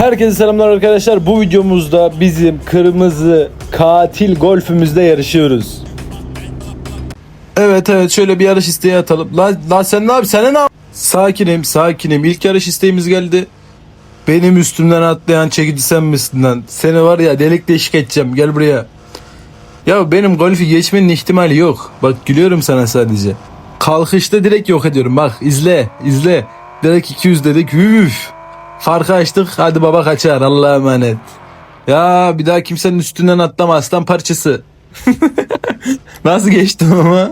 Herkese selamlar arkadaşlar. Bu videomuzda bizim kırmızı katil golfümüzde yarışıyoruz. Evet evet şöyle bir yarış isteği atalım. Lan, lan sen ne yap? Sen ne yap? Sakinim sakinim. İlk yarış isteğimiz geldi. Benim üstümden atlayan çekici sen misin lan? Seni var ya delik deşik edeceğim. Gel buraya. Ya benim golfü geçmenin ihtimali yok. Bak gülüyorum sana sadece. Kalkışta direkt yok ediyorum. Bak izle izle. Direkt 200 dedik. Üf. Farkı açtık. Hadi baba kaçar. Allah'a emanet. Ya bir daha kimsenin üstünden atlama aslan parçası. Nasıl geçtim ama?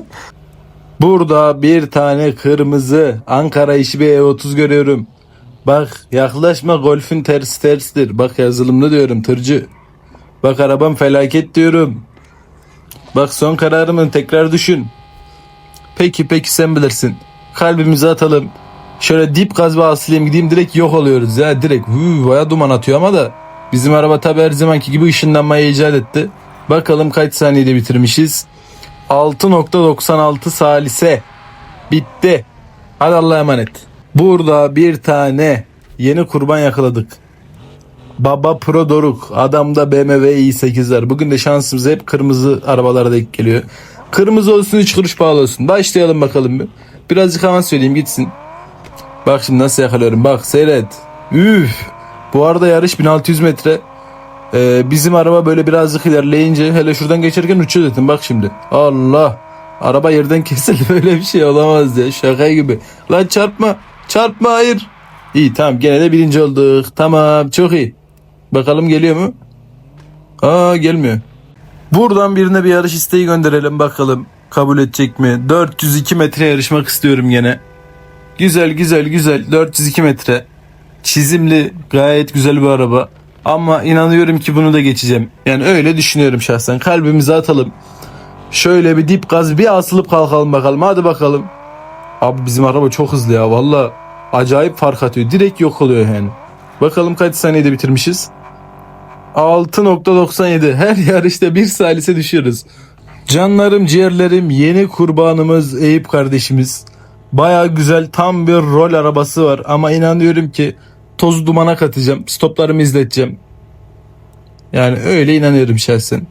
Burada bir tane kırmızı Ankara işi bir E30 görüyorum. Bak yaklaşma golfün tersi terstir. Bak yazılımlı diyorum tırcı. Bak arabam felaket diyorum. Bak son kararımı tekrar düşün. Peki peki sen bilirsin. Kalbimizi atalım. Şöyle dip gaz basılayım gideyim direkt yok oluyoruz ya direkt. Huu, baya duman atıyor ama da. Bizim araba tabi her zamanki gibi ışınlanmayı icat etti. Bakalım kaç saniyede bitirmişiz. 6.96 salise. Bitti. Hadi Allah'a emanet. Burada bir tane yeni kurban yakaladık. Baba Pro Doruk. Adamda BMW i8'ler. Bugün de şansımız hep kırmızı arabalara denk geliyor. Kırmızı olsun 3 kuruş pahalı olsun. Başlayalım bakalım bir. Birazcık avans söyleyeyim gitsin. Bak şimdi nasıl yakalıyorum. Bak seyret. Üf. Bu arada yarış 1600 metre. Ee, bizim araba böyle birazcık ilerleyince hele şuradan geçerken uçuyor dedim. Bak şimdi. Allah. Araba yerden kesildi. Böyle bir şey olamaz ya. Şaka gibi. Lan çarpma. Çarpma hayır. İyi tamam gene de birinci olduk. Tamam çok iyi. Bakalım geliyor mu? Aa gelmiyor. Buradan birine bir yarış isteği gönderelim bakalım. Kabul edecek mi? 402 metre yarışmak istiyorum gene. Güzel güzel güzel 402 metre. Çizimli gayet güzel bir araba. Ama inanıyorum ki bunu da geçeceğim. Yani öyle düşünüyorum şahsen. Kalbimizi atalım. Şöyle bir dip gaz bir asılıp kalkalım bakalım. Hadi bakalım. Abi bizim araba çok hızlı ya. Valla acayip fark atıyor. Direkt yok oluyor yani. Bakalım kaç saniyede bitirmişiz. 6.97. Her yarışta bir salise düşüyoruz. Canlarım ciğerlerim yeni kurbanımız Eyüp kardeşimiz. Baya güzel tam bir rol arabası var ama inanıyorum ki toz dumana katacağım. Stoplarımı izleteceğim. Yani öyle inanıyorum şahsen.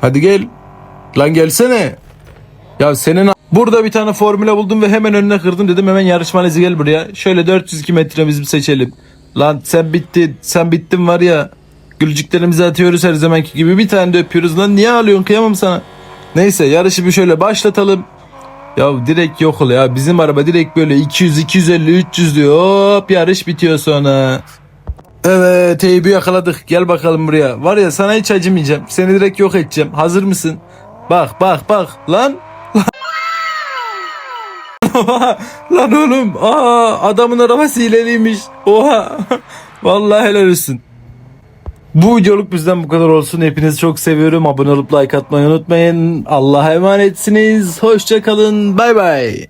Hadi gel. Lan gelsene. Ya senin burada bir tane formüle buldum ve hemen önüne kırdım dedim hemen yarışmanızı gel buraya. Şöyle 402 metremizi seçelim. Lan sen bittin. Sen bittin var ya. Gülcüklerimizi atıyoruz her zamanki gibi. Bir tane de öpüyoruz. Lan niye ağlıyorsun kıyamam sana. Neyse yarışı bir şöyle başlatalım. Ya direkt yok oluyor ya. Bizim araba direkt böyle 200, 250, 300 diyor. Hop yarış bitiyor sonra. Evet Eyüp'ü yakaladık. Gel bakalım buraya. Var ya sana hiç acımayacağım. Seni direkt yok edeceğim. Hazır mısın? Bak bak bak. Lan. Lan oğlum. Aa, adamın arabası hileliymiş. Oha. Vallahi helal olsun. Bu videoluk bizden bu kadar olsun. Hepinizi çok seviyorum. Abone olup like atmayı unutmayın. Allah'a emanetsiniz. Hoşça kalın. Bay bay.